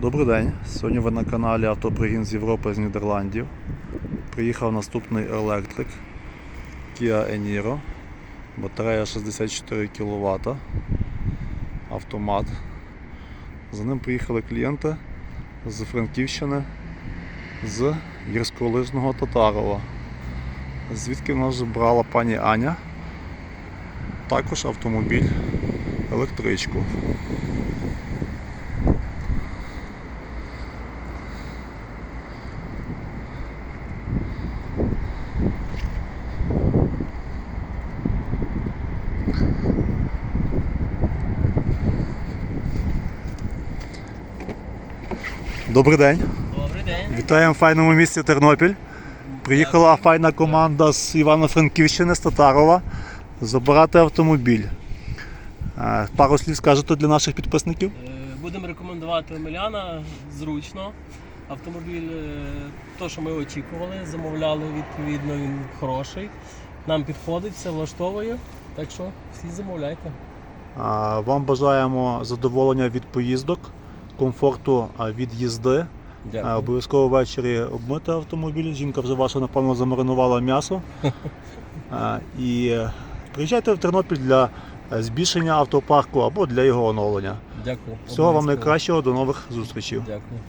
Добрий день. Сьогодні ви на каналі Автопригін з Європи з Нідерландів. Приїхав наступний електрик Kia Eniro. Батарея 64 кВт. Автомат. За ним приїхали клієнти з Франківщини, з гірськолижного Татарова. Звідки в нас брала пані Аня. Також автомобіль електричку. Добрий день. Добрий день. Вітаємо в файному місті Тернопіль. Приїхала файна команда з Івано-Франківщини, з Татарова забирати автомобіль. Е, Пару слів скажете для наших підписників. Е, Будемо рекомендувати Омеляна зручно. Автомобіль, е, то, що ми очікували, замовляли відповідно, він хороший. Нам підходить, все влаштовує. Так що всі замовляйте. Вам бажаємо задоволення від поїздок, комфорту від їзди. Дякую. Обов'язково ввечері обмити автомобіль. Жінка вже ваша, напевно, замаринувала м'ясо. І е, приїжджайте в Тернопіль для е, збільшення автопарку або для його оновлення. Дякую. Всього вам найкращого, до нових зустрічей. Дякую.